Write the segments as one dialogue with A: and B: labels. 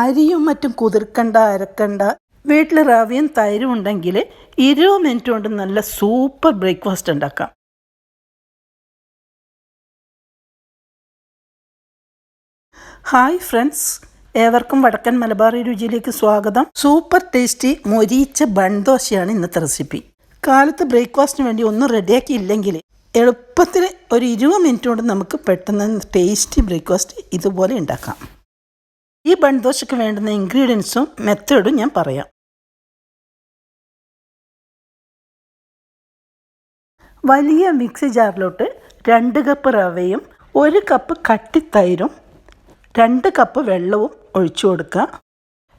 A: അരിയും മറ്റും കുതിർക്കണ്ട അരക്കണ്ട. വീട്ടിൽ റവയും തൈരും ഉണ്ടെങ്കിൽ ഇരുപത് മിനിറ്റ് കൊണ്ട് നല്ല സൂപ്പർ ബ്രേക്ക്ഫാസ്റ്റ് ഉണ്ടാക്കാം. ഹായ് ഫ്രണ്ട്സ് ഏവർക്കും വടക്കൻ മലബാറി രുചിയിലേക്ക് സ്വാഗതം. സൂപ്പർ ടേസ്റ്റി മൊരിയിച്ച ബൺദോശയാണ് ഇന്നത്തെ റെസിപ്പി കാലത്ത് ബ്രേക്ക്ഫാസ്റ്റിന് വേണ്ടി ഒന്നും റെഡിയാക്കിയില്ലെങ്കിൽ എളുപ്പത്തിൽ ഒരു ഇരുപത് മിനിറ്റ് കൊണ്ട് നമുക്ക് പെട്ടെന്ന് ടേസ്റ്റി ബ്രേക്ക്ഫാസ്റ്റ് ഇതുപോലെ ഉണ്ടാക്കാം. ഈ ബൺദോശയ്ക്ക് വേണ്ടുന്ന ഇൻഗ്രീഡിയൻസും മെത്തേഡും ഞാൻ പറയാം. വലിയ മിക്സി ജാറിലോട്ട് രണ്ട് കപ്പ് റവയും ഒരു കപ്പ് കട്ടിത്തൈരും രണ്ട് കപ്പ് വെള്ളവും ഒഴിച്ചു കൊടുക്കുക.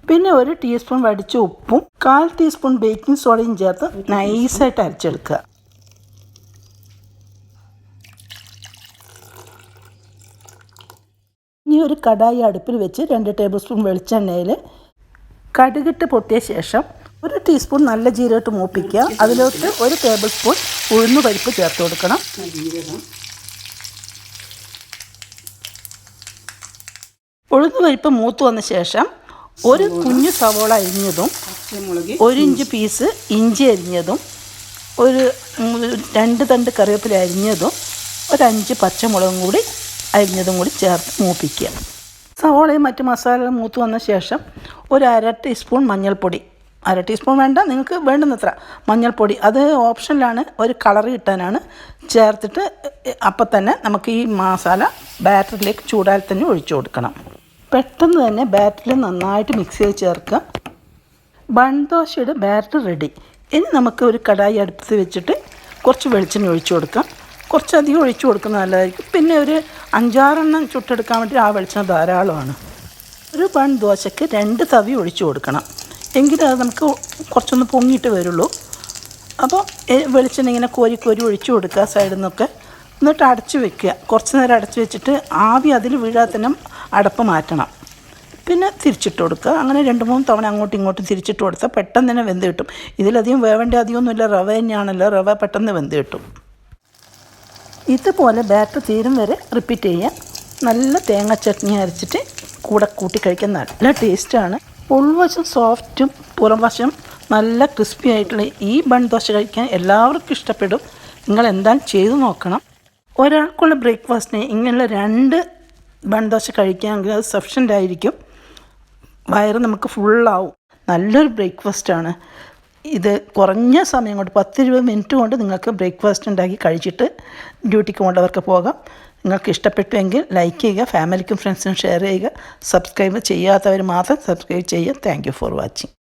A: പിന്നെ ഒരു ടീസ്പൂൺ വടിച്ച ഉപ്പും കാൽ ടീസ്പൂൺ ബേക്കിംഗ് സോഡയും ചേർത്ത് നൈസായിട്ട് അരച്ചെടുക്കുക. ഇനി ഒരു കടായി അടുപ്പിൽ വെച്ച് രണ്ട് ടേബിൾ സ്പൂൺ വെളിച്ചെണ്ണയിൽ കടുകിട്ട് പൊട്ടിയ ശേഷം ഒരു ടീസ്പൂൺ നല്ല ജീരകട്ട് മൂപ്പിക്കുക. അതിലോട്ട് ഒരു ടേബിൾ സ്പൂൺ ഉഴുന്ന് പരിപ്പ് ചേർത്ത് കൊടുക്കണം. ഉഴുന്ന് പരിപ്പ് മൂത്ത് വന്ന ശേഷം ഒരു കുഞ്ഞു സവോള അരിഞ്ഞതും ഒരു ഇഞ്ച് പീസ് ഇഞ്ചി അരിഞ്ഞതും ഒരു രണ്ട് തണ്ട് കറിവേപ്പില അരിഞ്ഞതും ഒരഞ്ച് പച്ചമുളകും കൂടി അരിഞ്ഞതും കൂടി ചേർത്ത് മൂപ്പിക്കുക. സവോളയും മറ്റ് മസാലകളും മൂത്ത് വന്ന ശേഷം ഒരു അര ടീസ്പൂൺ മഞ്ഞൾപ്പൊടി. അര ടീസ്പൂൺ വേണ്ട നിങ്ങൾക്ക് വേണ്ടുന്നത്ര മഞ്ഞൾപ്പൊടി. അത് ഓപ്ഷനിലാണ് ഒരു കളർ കിട്ടാനാണ്. ചേർത്തിട്ട് അപ്പം തന്നെ നമുക്ക് ഈ മസാല ബാറ്ററിലേക്ക് ചൂടാൽ തന്നെ ഒഴിച്ചു കൊടുക്കണം. പെട്ടെന്ന് തന്നെ ബാറ്ററിൽ നന്നായിട്ട് മിക്സ് ചെയ്ത് ചേർക്കുക. ബൺദോശയുടെ ബാറ്റർ റെഡി ഇനി നമുക്ക് ഒരു കടായി അടുപ്പത്ത് വെച്ചിട്ട് കുറച്ച് വെളിച്ചെണ്ണ ഒഴിച്ചു കൊടുക്കാം. കുറച്ചധികം ഒഴിച്ചു കൊടുക്കുന്നത് നല്ലതായിരിക്കും. പിന്നെ ഒരു അഞ്ചാറെണ്ണം ചുട്ടെടുക്കാൻ വേണ്ടി ആ വെളിച്ചെണ്ണ ധാരാളമാണ്. ഒരു പൺ ദോശയ്ക്ക് രണ്ട് തവി ഒഴിച്ചു കൊടുക്കണം. എങ്കിലേ അത് നമുക്ക് കുറച്ചൊന്ന് പൊങ്ങിയിട്ട് വരുള്ളൂ. അപ്പോൾ വെളിച്ചെണ്ണ ഇങ്ങനെ കോരി കോരി ഒഴിച്ചു കൊടുക്കുക സൈഡിൽ നിന്നൊക്കെ. എന്നിട്ട് അടച്ചു വെക്കുക. കുറച്ച് നേരം അടച്ചു വെച്ചിട്ട് ആവി അതിൽ വീഴാതെ തന്നെ അടപ്പ് മാറ്റണം. പിന്നെ തിരിച്ചിട്ട് കൊടുക്കുക. അങ്ങനെ രണ്ട് മൂന്ന് തവണ അങ്ങോട്ടും ഇങ്ങോട്ടും തിരിച്ചിട്ട് കൊടുത്താൽ പെട്ടെന്ന് തന്നെ വെന്ത് കിട്ടും. ഇതിലധികം വേവേണ്ട അധികമൊന്നുമില്ല. റവ തന്നെയാണല്ലോ. റവ പെട്ടെന്ന് വെന്ത് കിട്ടും. ഇതുപോലെ ബാറ്റർ തീരും വരെ റിപ്പീറ്റ് ചെയ്യാം. നല്ല തേങ്ങ ചട്നി അരച്ചിട്ട് കൂടെ കൂട്ടി കഴിക്കാൻ നല്ല ടേസ്റ്റാണ് ഉൾവശം സോഫ്റ്റും പുറംവശം നല്ല ക്രിസ്പി ആയിട്ടുള്ള ഈ ബൺ ദോശ കഴിക്കാൻ എല്ലാവർക്കും ഇഷ്ടപ്പെടും. നിങ്ങൾ എന്താണ് ചെയ്തു നോക്കണം? ഒരാൾക്കുള്ള ബ്രേക്ക്ഫാസ്റ്റിന് ഇങ്ങനെയുള്ള രണ്ട് ബൺ ദോശ കഴിക്കാമെങ്കിൽ അത് സഫിഷ്യന്റ് ആയിരിക്കും. വയറ് നമുക്ക് ഫുള്ളാവും നല്ലൊരു ബ്രേക്ക്ഫാസ്റ്റാണ് ഇത് കുറഞ്ഞ സമയം കൊണ്ട് പത്തിരുപത് മിനിറ്റ് കൊണ്ട് നിങ്ങൾക്ക് ബ്രേക്ക്ഫാസ്റ്റ് ഉണ്ടാക്കി കഴിച്ചിട്ട് ഡ്യൂട്ടിക്ക് കൊണ്ടവർക്ക് പോകാം. നിങ്ങൾക്ക് ഇഷ്ടപ്പെട്ടുവെങ്കിൽ ലൈക്ക് ചെയ്യുക ഫാമിലിക്കും ഫ്രണ്ട്സിനും ഷെയർ ചെയ്യുക സബ്സ്ക്രൈബ് ചെയ്യാത്തവർ മാത്രം സബ്സ്ക്രൈബ് ചെയ്യുക. Thank for watching.